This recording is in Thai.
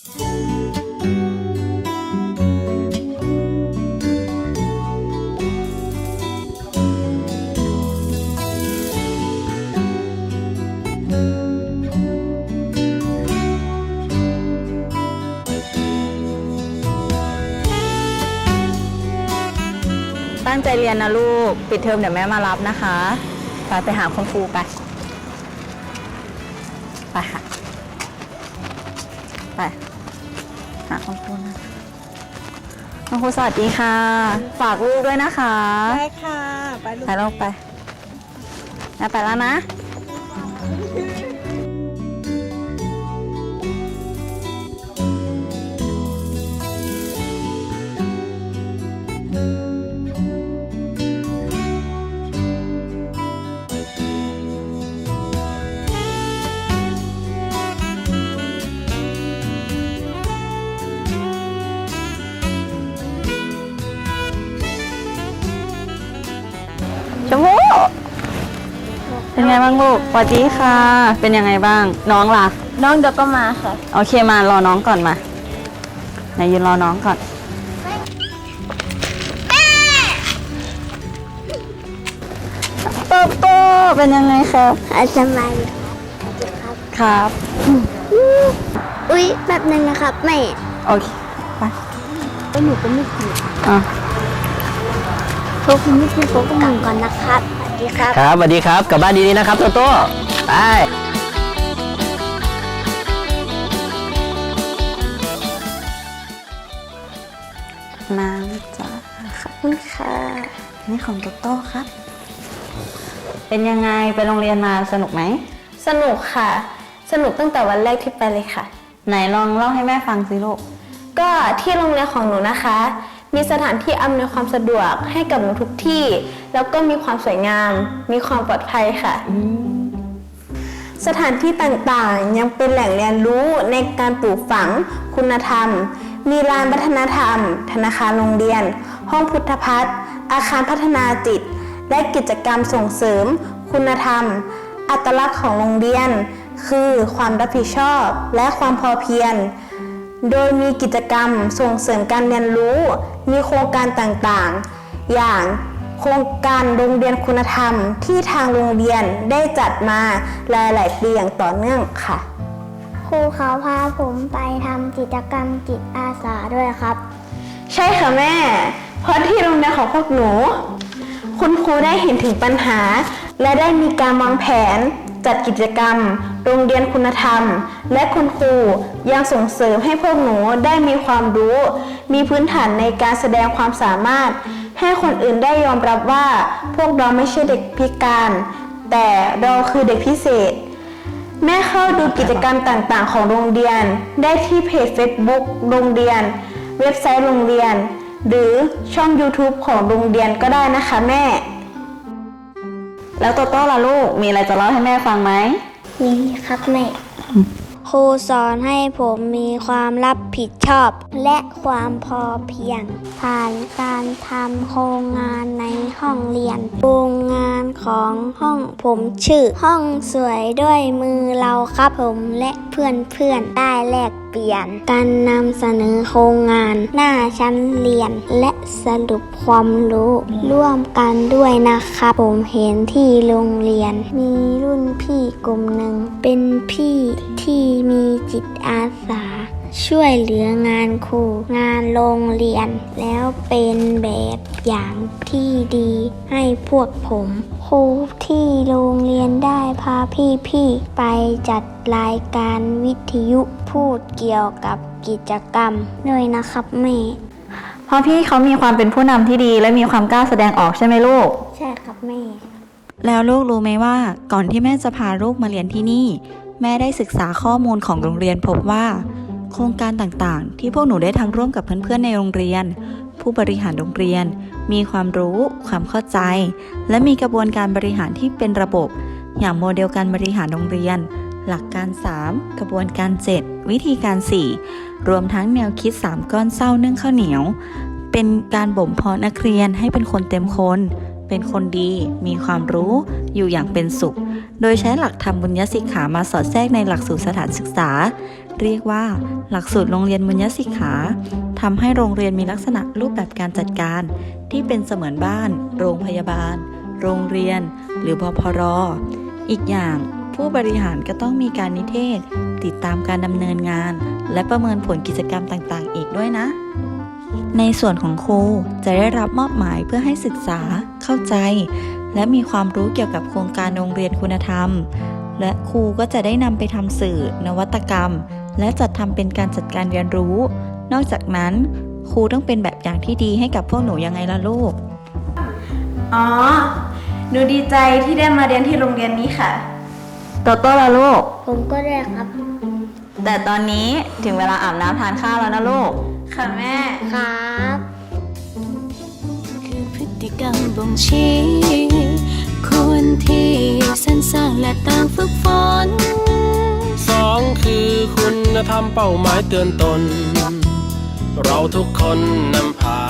ตั้งใจเรียนนะลูก ปิดเทอมเดี๋ยวแม่มารับนะคะไปไปหาคุณครูไปไปค่ะไป หาคุณครูนะคุณครูสวัสดีค่ะ ฝากลูกด้วยนะคะ ได้ค่ะ ไปลูก ไปลูกไปแม่ไปแล้วนะ เป็นไงบ้างลูกสวัสดีค่ะ เป็นยังไงบ้าง น้องล่ะ น้องเดี๋ยวก็มาค่ะ โอเคมารอน้องก่อนมา ไหนยืนรอน้องก่อน โตโตเป็นยังไงครับ อาจารย์มาอยู่ครับ อุ๊ยแบบนึงนะครับแม่โอเค ไปก็หนูก็ไม่กินอะพวกคุณไม่กินโป๊กมังก่อนนะครับสวัส ดีครับ ครับสวัสดีครับกลับบ้านดีๆนะครับโตโต้ไปน้ำจ้าขอบคุณค่ะ นี่ของโตโต้ครับ เป็นยังไงไปโรงเรียนมาสนุกไหม สนุกค่ะ สนุกตั้งแต่วันแรกที่ไปเลยค่ะ ไหนลองเล่าให้แม่ฟังสิลูก ก็ที่โรงเรียนของหนูนะคะ มีสถานที่อำนวยความสะดวกให้กับหนูทุกที่ แล้วก็มีความสวยงาม มีความปลอดภัยค่ะ สถานที่ต่างๆ ยังเป็นแหล่งเรียนรู้ในการปลูกฝัง คุณธรรม มีลานวัฒนธรรม ธนาคารโรงเรียน ห้องพุทธพัฒน์อาคารพัฒนาจิต และกิจกรรมส่งเสริม คุณธรรม อัตลักษณ์ของโรงเรียน คือความรับผิดชอบและความพอเพียง โดยมีกิจกรรมส่งเสริมการเรียนรู้ มีโครงการต่างๆ อย่างโครงการโรงเรียนคุณธรรมที่ทางโรงเรียนได้จัดมาหลาย ๆ ปีอย่างต่อเนื่องค่ะ ครูเขาพาผมไปทำกิจกรรมจิตอาสาด้วยครับ ใช่ค่ะแม่ เพราะที่โรงเรียนของพวกหนู คุณครูได้เห็นถึงปัญหา และได้มีการวางแผน จัดกิจกรรม โรงเรียนคุณธรรม และคุณครูยังส่งเสริมให้พวกหนูได้มีความรู้ มีพื้นฐานในการแสดงความสามารถ ให้คนอื่นได้ยอมรับว่า พวกเราไม่ใช่เด็กพิการ แต่เราคือเด็กพิเศษ แม่เข้าดูกิจกรรมต่างๆ ของโรงเรียน ได้ที่เพจ Facebook โรงเรียน เว็บไซต์โรงเรียน หรือช่อง YouTube ของโรงเรียนก็ได้นะคะแม่ แล้วโตโต้ล่ะลูก มีอะไรจะเล่าให้แม่ฟังไหมนี่ครับแม่ ครูสอนให้ผมมีความรับผิดชอบ และความพอเพียง ผ่านการทำโครงงานในห้องเรียนโครงงาน ของห้องผมชื่อห้องสวยด้วยมือเราครับผมและเพื่อนเพื่อนๆได้แลกเปลี่ยน การนำเสนอโครงงานหน้าชั้นเรียน และสรุปความรู้ร่วมกันด้วยนะครับผมเห็นที่โรงเรียน มีรุ่นพี่กลุ่มหนึ่ง เป็นพี่ที่มีจิตอาสา ช่วยเหลืองานครูงานโรงเรียน แล้วเป็นแบบอย่างที่ดีให้พวกผม ครูที่โรงเรียนได้พาพี่ๆไปจัดรายการวิทยุพูดเกี่ยวกับกิจกรรมด้วยนะครับแม่เพราะพี่เขามีความเป็นผู้นำที่ดี และมีความกล้าแสดงออกใช่ไหมลูก ใช่ครับแม่ แล้วลูกรู้ไหมว่าก่อนที่แม่จะพาลูกมาเรียนที่นี่ แม่ได้ศึกษาข้อมูลของโรงเรียนพบว่า โครงการต่างๆ ที่พวกหนูได้ทำร่วมกับเพื่อนๆในโรงเรียน ผู้บริหารโรงเรียน มีความรู้ ความเข้าใจ และมีกระบวนการบริหารที่เป็นระบบ อย่างโมเดลการบริหารโรงเรียน หลักการ 3 กระบวนการ 7 วิธีการ 4 รวมทั้งแนวคิด 3 ก้อนเศร้านึ่งข้าวเหนียว เป็นการบ่มเพาะนักเรียนให้เป็นคนเต็มคน เป็นคนดี มีความรู้ อยู่อย่างเป็นสุข โดยใช้หลักธรรมบุญญสิกขามาสอดแทรกในหลักสูตรสถานศึกษา เรียกว่า หลักสูตรโรงเรียนบุญญสิกขาทำให้โรงเรียนมีลักษณะรูปแบบการจัดการ ที่เป็นเสมือนบ้าน โรงพยาบาล โรงเรียน หรือบพรอีกอย่างผู้บริหารก็ต้องมีการนิเทศ ติดตามการดำเนินงาน และประเมินผลกิจกรรมต่างๆ อีกด้วยนะ ในส่วนของครูจะได้รับมอบหมายเพื่อให้ศึกษา เข้าใจ และมีความรู้เกี่ยวกับโครงการโรงเรียนคุณธรรม และครูก็จะได้นำไปทำสื่อ นวัตกรรม และจัดทำเป็นการจัดการเรียนรู้ นอกจากนั้น ครูต้องเป็นแบบอย่างที่ดีให้กับพวกหนูยังไงล่ะลูก อ๋อ หนูดีใจที่ได้มาเรียนที่โรงเรียนนี้ค่ะ โตโต้ละลูก ผมก็ได้ครับ แต่ตอนนี้ถึงเวลาอาบน้ำทานข้าวแล้วนะลูก ค่ะแม่ ครับ คือพฤติกรรมบ่งชี้ควรที่สรรสร้างและต่างฝึกฝนสองคือคุณธรรมเป้าหมายเตือนตน เราทุกคนนำพาให้